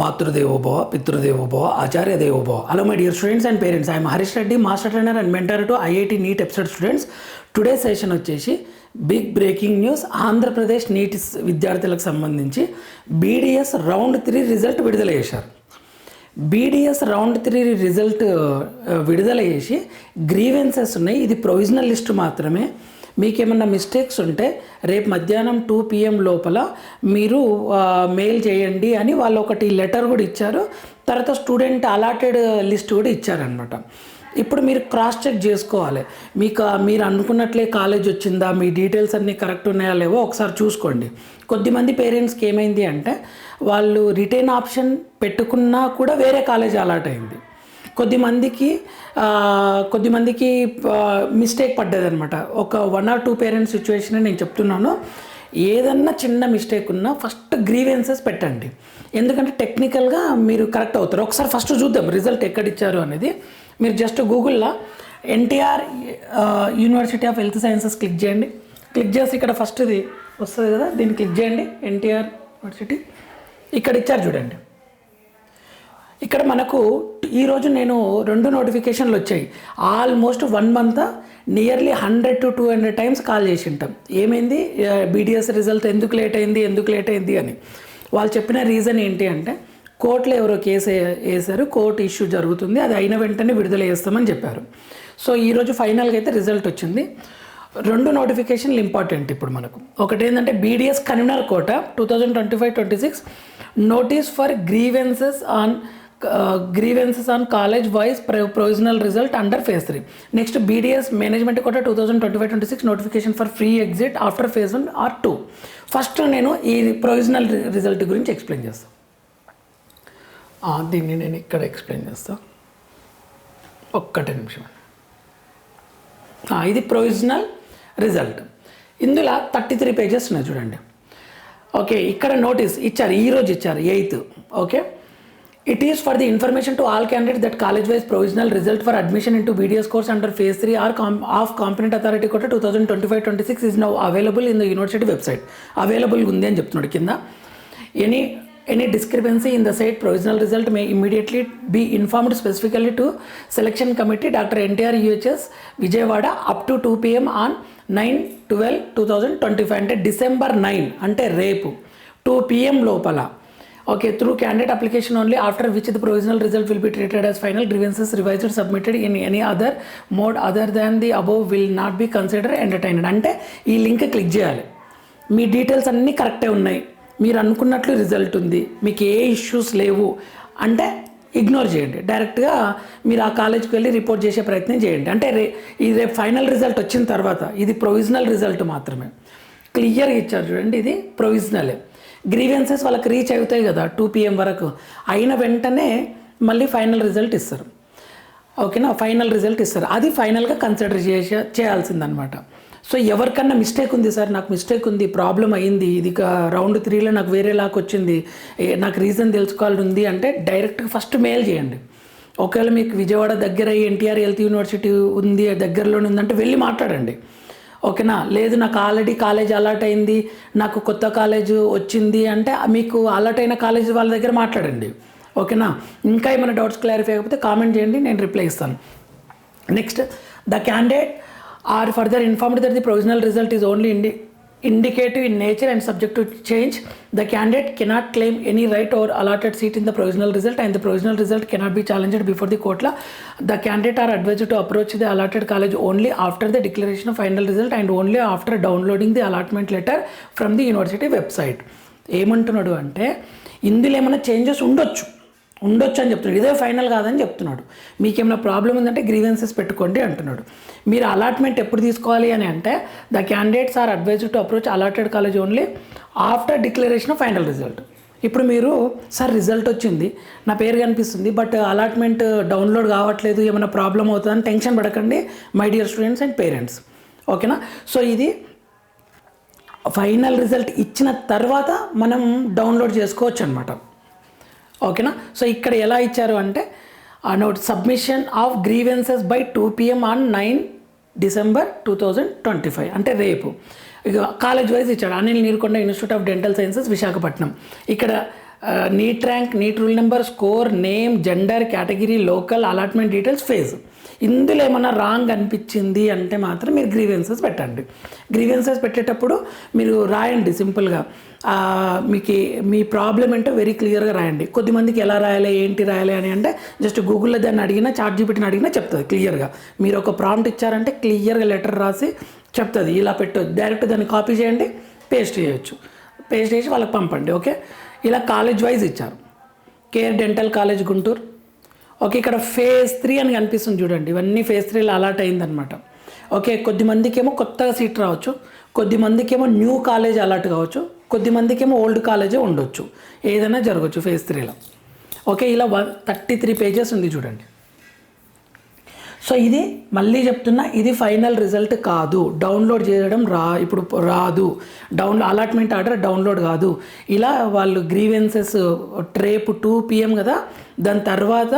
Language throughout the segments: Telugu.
మాతృదేవోభవ పితృదేవోభవ ఆచార్య దేవోభవ hello my dear students and parents I'm Harish Reddy master trainer and mentor to IIT NEET episode students today session వచ్చేసి big breaking news Andhra Pradesh NEET విద్యార్థులకు సంబంధించి బీడిఎస్ రౌండ్ త్రీ రిజల్ట్ విడుదల చేశారు. బీడిఎస్ రౌండ్ త్రీ రిజల్ట్ విడుదల చేసి గ్రీవెన్సెస్ ఉన్నాయి. ఇది ప్రొవిజనల్ లిస్ట్ మాత్రమే. మీకేమన్నా మిస్టేక్స్ ఉంటే రేపు మధ్యాహ్నం టూ పిఎం లోపల మీరు మెయిల్ చేయండి అని వాళ్ళు ఒకటి లెటర్ కూడా ఇచ్చారు. తర్వాత స్టూడెంట్ అలాటెడ్ లిస్ట్ కూడా ఇచ్చారనమాట ఇప్పుడు మీరు క్రాస్ చెక్ చేసుకోవాలి. మీకు మీరు అనుకున్నట్లే కాలేజ్ వచ్చిందా? మీ డీటెయిల్స్ అన్నీ కరెక్ట్ ఉన్నాయా లేవో ఒకసారి చూసుకోండి. కొద్దిమంది పేరెంట్స్కి ఏమైంది అంటే వాళ్ళు రిటర్న్ ఆప్షన్ పెట్టుకున్నా కూడా వేరే కాలేజ్ అలాట్ అయింది. కొద్దిమందికి కొద్దిమందికి మిస్టేక్ పడ్డది అనమాట ఒక one or two parents situation నేను చెప్తున్నాను. ఏదన్నా చిన్న మిస్టేక్ ఉన్నా ఫస్ట్ గ్రీవెన్సెస్ పెట్టండి. ఎందుకంటే టెక్నికల్గా మీరు కరెక్ట్ అవుతారు. ఒకసారి ఫస్ట్ చూద్దాం రిజల్ట్ ఎక్కడ ఇచ్చారు అనేది. మీరు జస్ట్ గూగుల్లో NTR university of health sciences click చేయండి. క్లిక్ చేసి ఇక్కడ ఫస్ట్ ఇది వస్తుంది కదా దీన్ని క్లిక్ చేయండి. ఎన్టీఆర్ యూనివర్సిటీ ఇక్కడ ఇచ్చారు చూడండి. ఇక్కడ మనకు ఈరోజు నేను రెండు నోటిఫికేషన్లు వచ్చాయి. Almost one month nearly hundred to two hundred times call చేసి ఉంటాం ఏమైంది బీడిఎస్ రిజల్ట్ ఎందుకు లేట్ అయింది? ఎందుకు లేట్ అయింది అని. వాళ్ళు చెప్పిన రీజన్ ఏంటి అంటే కోర్టులో ఎవరో కేసు వేశారు కోర్టు ఇష్యూ జరుగుతుంది అది అయిన వెంటనే విడుదల చేస్తామని చెప్పారు. సో ఈరోజు ఫైనల్గా అయితే రిజల్ట్ వచ్చింది. రెండు నోటిఫికేషన్లు ఇంపార్టెంట్ ఇప్పుడు మనకు. ఒకటి ఏంటంటే BDS convener quota two thousand twenty five twenty six notice for grievances on grievances on college wise provisional result under phase three next BDS management కూడా two thousand twenty five twenty six notification for free exit after phase one or two first నేను ఈ ప్రొవిజనల్ రిజల్ట్ గురించి ఎక్స్ప్లెయిన్ చేస్తాను దీన్ని నేను ఇక్కడ ఎక్స్ప్లెయిన్ చేస్తాను ఒక్కటే నిమిషం. ఇది ప్రొవిజనల్ రిజల్ట్ ఇందులో థర్టీ త్రీ పేజెస్ ఉన్నాయి చూడండి. ఓకే ఇక్కడ నోటీస్ ఇచ్చారు ఈ రోజు ఇచ్చారు eighth okay it is for the information to all candidate that college wise provisional result for admission in to BDS course under phase three or come of competent authority కూడా two thousand twenty five twenty six is now available in the university website available ఉంది అని చెప్తున్నాడు. కింద any any discrepancy in the site provisional result may immediately be informed specifically to selection committee doctor NTR UHS Vijayawada up to two PM on nine twelve two thousand twenty five అంటే డిసెంబర్ నైన్ అంటే రేపు. టూ పిఎం లోపల okay through candidate application only after which the provisional result will be treated as final grievances revised submitted in any other mode other than the above will not be consider entertained అంటే ఈ లింక్ క్లిక్ చేయాలి. మీ డీటెయిల్స్ అన్నీ కరెక్టే ఉన్నాయి. మీరు అనుకున్నట్లు రిజల్ట్ ఉంది. మీకు ఏ ఇష్యూస్ లేవు. అంటే ఇగ్నోర్ చేయండి. డైరెక్ట్గా మీరు ఆ కాలేజ్కి వెళ్ళి రిపోర్ట్ చేసే ప్రయత్నం చేయండి. అంటే రే ఇది రేపు ఫైనల్ రిజల్ట్ వచ్చిన తర్వాత ఇది ప్రొవిజనల్ రిజల్ట్ మాత్రమే. క్లియర్గా ఇచ్చారు చూడండి ఇది ప్రొవిజనలే గ్రీవెన్సెస్ వాళ్ళకి రీచ్ అవుతాయి కదా టూ పిఎం వరకు. అయిన వెంటనే మళ్ళీ ఫైనల్ రిజల్ట్ ఇస్తారు. ఓకేనా ఫైనల్ రిజల్ట్ ఇస్తారు. అది ఫైనల్గా కన్సిడర్ చేసే చేయాల్సిందనమాట సో ఎవరికన్నా మిస్టేక్ ఉంది సార్? నాకు మిస్టేక్ ఉంది ప్రాబ్లం అయింది ఇది రౌండ్ త్రీలో నాకు వేరే లాక్ వచ్చింది నాకు రీజన్ తెలుసుకోవాలి ఉంది అంటే డైరెక్ట్గా ఫస్ట్ మెయిల్ చేయండి. ఒకవేళ మీకు విజయవాడ దగ్గర ఎన్టీఆర్ హెల్త్ యూనివర్సిటీ ఉంది దగ్గరలోనే ఉందంటే వెళ్ళి మాట్లాడండి. ఓకేనా? లేదు నాకు ఆల్రెడీ కాలేజ్ అలర్ట్ అయింది నాకు కొత్త కాలేజ్ వచ్చింది అంటే మీకు అలర్ట్ అయిన కాలేజ్ వాళ్ళ దగ్గర మాట్లాడండి. ఓకేనా? ఇంకా ఏమైనా డౌట్స్ క్లారిఫై అయిపోతే కామెంట్ చేయండి నేను రిప్లై ఇస్తాను. Next the candidate are further informed that the provisional result is only indi indicative in nature and subject to change the candidate cannot claim any right over allotted seat in the provisional result and the provisional result cannot be challenged before the కోట్ల the candidate are advise to approach the allotted college only after the declaration of final result and only after downloading the allotment letter from the university website ఏమంటున్నాడు అంటే ఇందులో ఏమైనా చేంజెస్ ఉండొచ్చు? ఉండొచ్చు అని చెప్తున్నాడు. ఇదే ఫైనల్ కాదని చెప్తున్నాడు. మీకేమైనా ప్రాబ్లం ఉందంటే గ్రీవెన్సెస్ పెట్టుకోండి అంటున్నాడు. మీరు అలాట్మెంట్ ఎప్పుడు తీసుకోవాలి అని అంటే the candidates are advised to approach allotted college only after declaration of final result. ఇప్పుడు మీరు సార్ రిజల్ట్ వచ్చింది నా పేరు కనిపిస్తుంది బట్ అలాట్మెంట్ డౌన్లోడ్ కావట్లేదు ఏమైనా ప్రాబ్లం అవుతుందని టెన్షన్ పడకండి my dear students and parents. ఓకేనా? సో ఇది ఫైనల్ రిజల్ట్ ఇచ్చిన తర్వాత మనం డౌన్లోడ్ చేసుకోవచ్చు అనమాట ఓకేనా? సో ఇక్కడ ఎలా ఇచ్చారు అంటే note submission of grievances by two PM on nine December two thousand twenty five అంటే రేపు. ఇక కాలేజ్ వైజ్ ఇచ్చాడు. Anil Neerukonda institute of dental sciences Visakhapatnam. ఇక్కడ NEET rank NEET roll number score name gender category local allotment details phase ఇందులో ఏమైనా రాంగ్ అనిపించింది అంటే మాత్రం మీరు గ్రీవెన్సెస్ పెట్టండి. గ్రీవెన్సెస్ పెట్టేటప్పుడు మీరు రాయండి సింపుల్గా. మీకు మీ ప్రాబ్లం ఏంటో వెరీ క్లియర్గా రాయండి. కొద్దిమందికి ఎలా రాయాలి ఏంటి రాయాలి అని అంటే జస్ట్ గూగుల్లో దాన్ని అడిగినా చాట్ జీపీటీని అడిగినా చెప్తుంది క్లియర్గా మీరు ఒక ప్రాంప్ట్ ఇచ్చారంటే క్లియర్గా లెటర్ రాసి చెప్తుంది. ఇలా పెట్టు డైరెక్ట్ దాన్ని కాపీ చేయండి పేస్ట్ చేయొచ్చు. పేస్ట్ చేసి వాళ్ళకి పంపండి ఓకే ఇలా కాలేజ్ వైజ్ ఇచ్చారు. Care dental college Guntur okay ఇక్కడ ఫేజ్ త్రీ అని కనిపిస్తుంది చూడండి. ఇవన్నీ ఫేజ్ త్రీలో అలాట్ అయిందనమాట ఓకే కొద్దిమందికి ఏమో కొత్తగా సీట్ రావచ్చు. కొద్ది మందికి ఏమో న్యూ కాలేజ్ అలాట్ కావచ్చు. కొద్దిమందికి ఏమో ఓల్డ్ కాలేజే ఉండొచ్చు. ఏదైనా జరగచ్చు ఫేజ్ త్రీలో ఓకే ఇలా వన్ థర్టీ త్రీ పేజెస్ ఉంది చూడండి. సో ఇది మళ్ళీ చెప్తున్నా ఇది ఫైనల్ రిజల్ట్ కాదు. డౌన్లోడ్ చేయడం రా ఇప్పుడు రాదు. డౌన్ అలాట్మెంట్ ఆర్డర్ డౌన్లోడ్ కాదు. ఇలా వాళ్ళు గ్రీవెన్సెస్ రేపు టూ పిఎం కదా దాని తర్వాత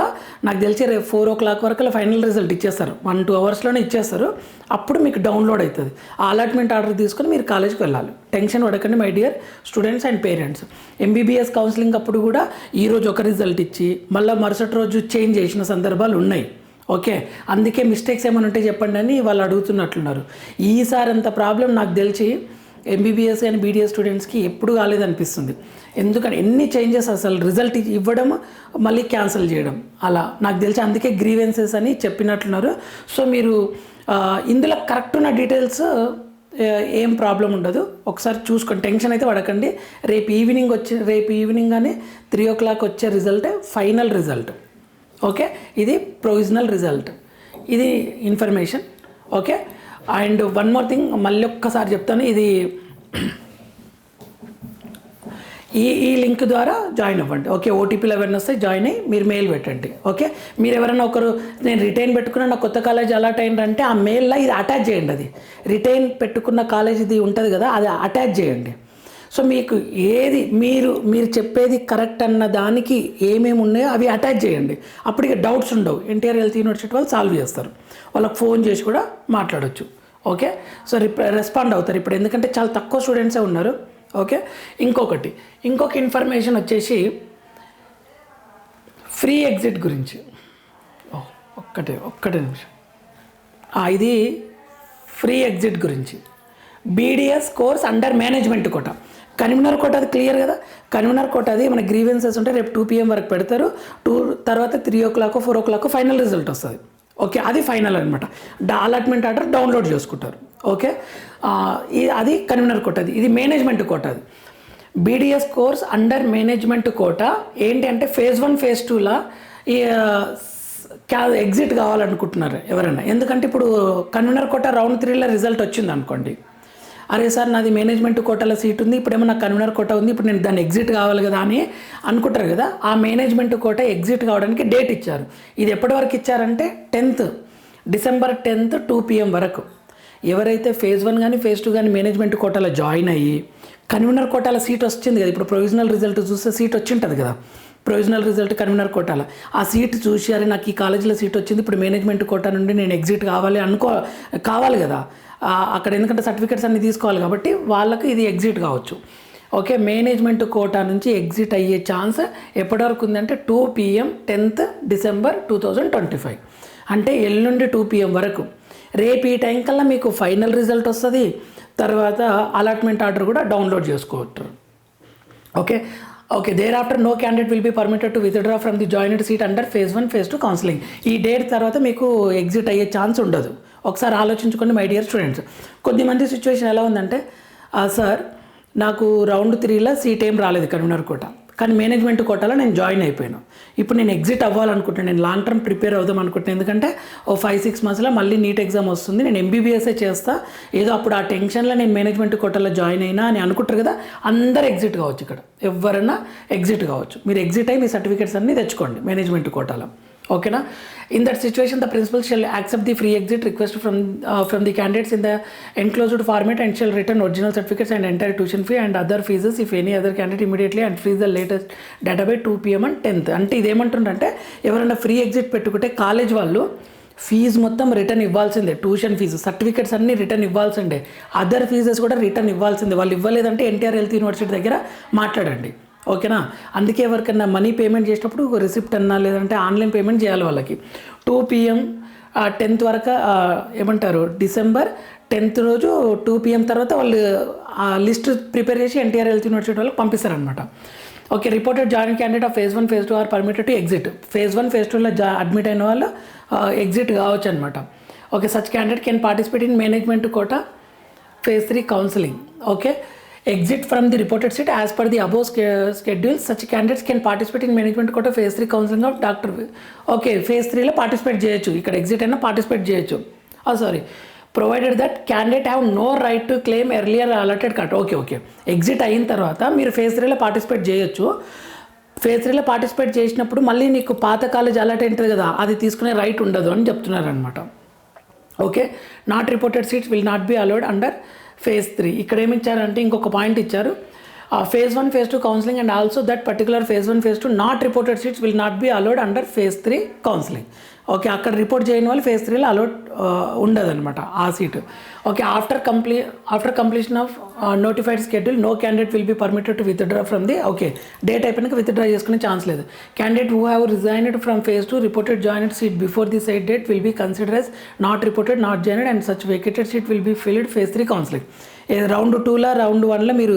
నాకు తెలిసి రేపు ఫోర్ ఓ క్లాక్ వరకు ఫైనల్ రిజల్ట్ ఇచ్చేస్తారు. వన్ టూ అవర్స్లోనే ఇచ్చేస్తారు. అప్పుడు మీకు డౌన్లోడ్ అవుతుంది ఆ అలాట్మెంట్ ఆర్డర్ తీసుకొని మీరు కాలేజ్కి వెళ్ళాలి. టెన్షన్ పడకండి my dear students and parents. MBBS counselling అప్పుడు కూడా ఈరోజు ఒక రిజల్ట్ ఇచ్చి మళ్ళీ మరుసటి రోజు చేంజ్ చేసిన సందర్భాలు ఉన్నాయి. ఓకే అందుకే మిస్టేక్స్ ఏమైనా ఉంటే చెప్పండి అని వాళ్ళు అడుగుతున్నట్లున్నారు. ఈసారి అంత ప్రాబ్లం నాకు తెలిసి ఎంబీబీఎస్ అండ్ బీడీఎస్ స్టూడెంట్స్కి ఎప్పుడు కాలేదనిపిస్తుంది ఎందుకంటే ఎన్ని చేంజెస్ అసలు రిజల్ట్ ఇవ్వడం మళ్ళీ క్యాన్సిల్ చేయడం అలా. నాకు తెలిసి అందుకే గ్రీవెన్సెస్ అని చెప్పినట్లున్నారు. సో మీరు ఇందులో కరెక్ట్ ఉన్న డీటెయిల్స్ ఏం ప్రాబ్లం ఉండదు. ఒకసారి చూసుకోండి. టెన్షన్ అయితే పడకండి. రేపు ఈవినింగ్ వచ్చే రేపు ఈవినింగ్ కానీ త్రీ ఓ క్లాక్ వచ్చే రిజల్టే ఫైనల్ రిజల్ట్ ఓకే? ఇది ప్రొవిజనల్ రిజల్ట్ ఇది information okay? And one more thing మళ్ళీ ఒక్కసారి చెప్తాను. ఇది ఈ ఈ లింక్ ద్వారా జాయిన్ అవ్వండి. ఓకే? ఓటీపీలు ఎవరైనా వస్తే జాయిన్ అయ్యి మీరు మెయిల్ పెట్టండి. ఓకే? మీరు ఎవరైనా ఒకరు నేను రిటైన్ పెట్టుకున్న నా కొత్త కాలేజ్ అలాట్ అయిందంటే ఆ మెయిల్లో ఇది అటాచ్ చేయండి అది. రిటైన్ పెట్టుకున్న కాలేజ్ ఇది ఉంటుంది కదా అది అటాచ్ చేయండి. సో మీకు ఏది మీరు మీరు చెప్పేది కరెక్ట్ అన్న దానికి ఏమేమి ఉన్నాయో అవి అటాచ్ చేయండి. అప్పటికి డౌట్స్ ఉండవు. ఎన్టీఆర్ హెల్త్ యూనివర్సిటీ వాళ్ళు సాల్వ్ చేస్తారు. వాళ్ళకి ఫోన్ చేసి కూడా మాట్లాడొచ్చు. ఓకే? సో రిప్ రెస్పాండ్ అవుతారు ఇప్పుడు. ఎందుకంటే చాలా తక్కువ స్టూడెంట్సే ఉన్నారు. ఓకే? ఇంకొకటి ఇంకొక ఇన్ఫర్మేషన్ వచ్చేసి ఫ్రీ ఎగ్జిట్ గురించి. ఒక్కటే ఒక్కటే నిమిషం. ఇది ఫ్రీ ఎగ్జిట్ గురించి. BDS course under management quota. Convener quota అది క్లియర్ కదా? కన్వీనర్ కోట అది మన గ్రీవెన్సెస్ ఉంటే రేపు టూ పిఎం వరకు పెడతారు. టూ తర్వాత three o'clock four o'clock final result వస్తుంది. ఓకే అది ఫైనల్ అనమాట అలాట్మెంట్ ఆర్డర్ డౌన్లోడ్ చేసుకుంటారు. ఓకే? అది కన్వీనర్ కోట అది. ఇది మేనేజ్మెంట్ కోట అది. BDS course under management quota ఏంటి అంటే ఫేజ్ వన్ ఫేజ్ టూలా ఈ క్యా ఎగ్జిట్ కావాలనుకుంటున్నారు ఎవరైనా. ఎందుకంటే ఇప్పుడు కన్వీనర్ కోట రౌండ్ త్రీలో రిజల్ట్ వచ్చింది అనుకోండి అరే సార్ నాది మేనేజ్మెంట్ కోటాల సీట్ ఉంది ఇప్పుడేమో నాకు కన్వీనర్ కోట ఉంది ఇప్పుడు నేను దాన్ని ఎగ్జిట్ కావాలి కదా అని అనుకుంటారు కదా ఆ మేనేజ్మెంట్ కోట ఎగ్జిట్ కావడానికి డేట్ ఇచ్చారు. ఇది ఎప్పటి వరకు ఇచ్చారంటే tenth December tenth two PM వరకు. ఎవరైతే ఫేజ్ వన్ కానీ ఫేజ్ టూ కానీ మేనేజ్మెంట్ కోటాలో జాయిన్ అయ్యి కన్వీనర్ కోటాలో సీట్ వచ్చింది కదా ఇప్పుడు ప్రొవిజనల్ రిజల్ట్ చూస్తే సీట్ వచ్చి ఉంటుంది కదా ప్రొవిజనల్ రిజల్ట్ కన్వీనర్ కోటాలో. ఆ సీట్ చూసి అరే నాకు ఈ కాలేజీలో సీట్ వచ్చింది ఇప్పుడు మేనేజ్మెంట్ కోటా నుండి నేను ఎగ్జిట్ కావాలి అనుకో కావాలి కదా అక్కడ ఎందుకంటే సర్టిఫికెట్స్ అన్ని తీసుకోవాలి కాబట్టి వాళ్ళకి ఇది ఎగ్జిట్ కావచ్చు. ఓకే మేనేజ్మెంట్ కోటా నుంచి ఎగ్జిట్ అయ్యే ఛాన్స్ ఎప్పటి వరకు ఉందంటే two PM tenth December two thousand twenty five. అంటే ఎల్లుండి టూ పిఎం వరకు. రేపు ఈ టైం కల్లా మీకు ఫైనల్ రిజల్ట్ వస్తుంది. తర్వాత అలాట్మెంట్ ఆర్డర్ కూడా డౌన్లోడ్ చేసుకోవచ్చు. Okay okay thereafter no candidate will be permitted to withdraw from the joined seat under phase one phase two counselling ఈ డేట్ తర్వాత మీకు ఎగ్జిట్ అయ్యే ఛాన్స్ ఉండదు. ఒకసారి ఆలోచించుకోండి మై డియర్ స్టూడెంట్స్ కొద్దిమంది సిచ్యువేషన్ ఎలా ఉందంటే సార్ నాకు రౌండ్ త్రీలో సీట్ ఏం రాలేదు కన్వీనర్ కోట. కానీ మేనేజ్మెంట్ కోటాలో నేను జాయిన్ అయిపోయాను. ఇప్పుడు నేను ఎగ్జిట్ అవ్వాలనుకుంటున్నాను నేను లాంగ్ టర్మ్ ప్రిపేర్ అవుదాం అనుకుంటున్నాను ఎందుకంటే ఓ ఫైవ్ సిక్స్ మంత్స్లో మళ్ళీ నీట్ ఎగ్జామ్ వస్తుంది. నేను ఎంబీబీఎస్ఏ చేస్తా. ఏదో అప్పుడు ఆ టెన్షన్లో నేను మేనేజ్మెంట్ కోటాలో జాయిన్ అయినా అని అనుకుంటారు కదా అందరు ఎగ్జిట్ కావచ్చు ఇక్కడ. ఎవరైనా ఎగ్జిట్ కావచ్చు. మీరు ఎగ్జిట్ అయ్యి మీ సర్టిఫికేట్స్ అన్నీ తెచ్చుకోండి మేనేజ్మెంట్ కోటాలో. ఓకేనా? In that situation the principal shall accept the free exit request from from the candidates in the enclosed format and shall return original certificates and entire tuition fee and other fees if any other candidate immediately and freeze the latest data by two PM and tenth అంటే ఇదేమంటుందంటే ఎవరైనా ఫ్రీ ఎగ్జిట్ పెట్టుకుంటే కాలేజ్ వాళ్ళు ఫీజు మొత్తం రిటర్న్ ఇవ్వాల్సిందే. ట్యూషన్ ఫీజు సర్టిఫికేట్స్ అన్నీ రిటర్న్ ఇవ్వాల్సిందే. అదర్ ఫీజెస్ కూడా రిటర్న్ ఇవ్వాల్సిందే. వాళ్ళు ఇవ్వలేదంటే ఎన్టీఆర్ హెల్త్ యూనివర్సిటీ దగ్గర మాట్లాడండి. ఓకేనా? అందుకే ఎవరికైనా మనీ పేమెంట్ చేసేటప్పుడు రిసిప్ట్ అన్నా లేదంటే ఆన్లైన్ పేమెంట్ చేయాలి వాళ్ళకి. టూ పిఎం టెన్త్ వరకు ఏమంటారు డిసెంబర్ టెన్త్ రోజు టూ పిఎం తర్వాత వాళ్ళు ఆ లిస్ట్ ప్రిపేర్ చేసి ఎన్టీఆర్ హెల్త్ యూనివర్సిటీ వాళ్ళకి పంపిస్తారనమాట okay reported join candidate of phase one phase two are permitted to exit. Phase one phase టూలో జా అడ్మిట్ అయిన వాళ్ళు ఎగ్జిట్ కావచ్చు అనమాట okay such candidate can participate in management quota phase three counselling. Okay exit from the reported seat as per the above schedule schedule such candidates can participate in management quota phase 3 counseling of doctor okay phase త్రీలో పార్టిసిపేట్ చేయొచ్చు. ఇక్కడ ఎగ్జిట్ అయినా పార్టిసిపేట్ చేయొచ్చు. Sorry provided that candidate have no right to claim earlier allotted cut okay okay exit అయిన తర్వాత మీరు ఫేజ్ త్రీలో పార్టిసిపేట్ చేయొచ్చు. ఫేజ్ త్రీలో పార్టిసిపేట్ చేసినప్పుడు మళ్ళీ నీకు పాత కాలేజ్ అలర్ట్ ఉంటుంది కదా అది తీసుకునే రైట్ ఉండదు అని చెప్తున్నారు అనమాట okay not reported seats will not be allowed under phase three. ఇక్కడ ఏమి ఇచ్చారంటే ఇంకొక పాయింట్ ఇచ్చారు. Phase one phase two counselling and also that particular phase one phase two not reported seats will not be allowed under phase three counselling okay అక్కడ రిపోర్ట్ చేయని వాళ్ళు ఫేజ్ త్రీలో అలౌట్ ఉండదన్నమాట ఆ seat okay after comply after completion of notified schedule no candidate will be permitted to withdraw from the okay date అయిపోయినాక విత్డ్రా చేసుకునే ఛాన్స్ లేదు. Candidate who have resigned from phase two reported joined seat before the side date will be consider as not reported not joined and such vacated seat will be filled phase three counselling round టూలో రౌండ్ వన్లో మీరు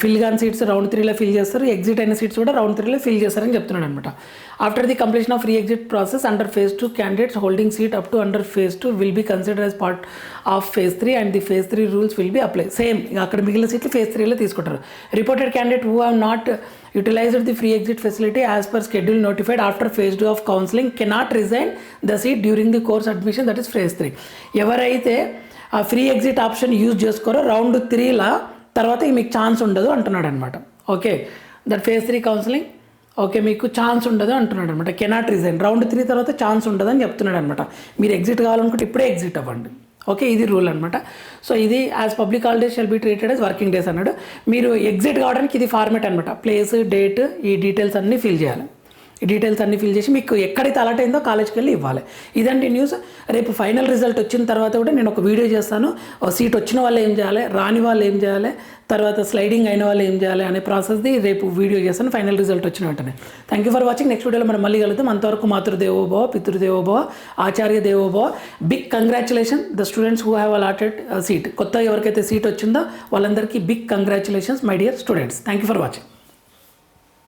ఫిల్ కాని సీట్స్ రౌండ్ త్రీలో ఫిల్ చేస్తారు. ఎగ్జిట్ అయిన సీట్స్ కూడా రౌండ్ త్రీలో ఫిల్ చేస్తారని చెప్తున్నాడు అనమాట after the completion of re exit process under phase two candidates holding seat up to under phase two will be consider as part of phase three and the phase three rules will be apply same అక్కడ మిగిలిన సీట్లు ఫేజ్ త్రీలో తీసుకుంటారు. Reported candidate who have not utilized the free exit facility as per schedule notified after phase two of counselling cannot resign the seat during the course admission that is phase three ఎవరైతే ఆ ఫ్రీ ఎగ్జిట్ ఆప్షన్ యూజ్ చేసుకోరో? రౌండ్ త్రీలా తర్వాత మీకు ఛాన్స్ ఉండదు అంటున్నాడు అనమాట okay that phase three counselling okay మీకు ఛాన్స్ ఉండదు అంటున్నాడు అనమాట కెనాట్ రిజైన్ రౌండ్ త్రీ తర్వాత ఛాన్స్ ఉండదని చెప్తున్నాడు అనమాట మీరు ఎగ్జిట్ కావాలనుకుంటే ఇప్పుడే ఎగ్జిట్ అవ్వండి. ఓకే ఇది రూల్ అనమాట సో ఇది as public holidays shall be treated as working days అన్నాడు. మీరు ఎగ్జిట్ కావడానికి ఇది ఫార్మేట్ అనమాట ప్లేస్ డేట్ ఈ డీటెయిల్స్ అన్నీ ఫిల్ చేయాలి. ఈ డీటెయిల్స్ అన్ని ఫిల్ చేసి మీకు ఎక్కడైతే అలర్ట్ అయిందో కాలేజ్కి వెళ్ళి ఇవ్వాలి. ఇదండి న్యూస్ రేపు ఫైనల్ రిజల్ట్ వచ్చిన తర్వాత కూడా నేను ఒక వీడియో చేస్తాను. సీట్ వచ్చిన వాళ్ళు ఏం చేయాలి? రాని వాళ్ళు ఏం చేయాలి? తర్వాత స్లైడింగ్ అయిన వాళ్ళు ఏం చేయాలి అనే ప్రాసెస్ది రేపు వీడియో చేస్తాను. ఫైనల్ రిజల్ట్ వచ్చిన వెంటనే. Thank you for watching next వీడియోలో మనం మళ్ళీ కలుద్దాం. అంతవరకు మాతృదేవోభవ పితృదేవోభవ ఆచార్య దేవోభవ big congratulation the students who have allotted seat కొత్త ఎవరికైతే సీట్ వచ్చిందో వాళ్ళందరికీ big congratulations my dear students thank you for watching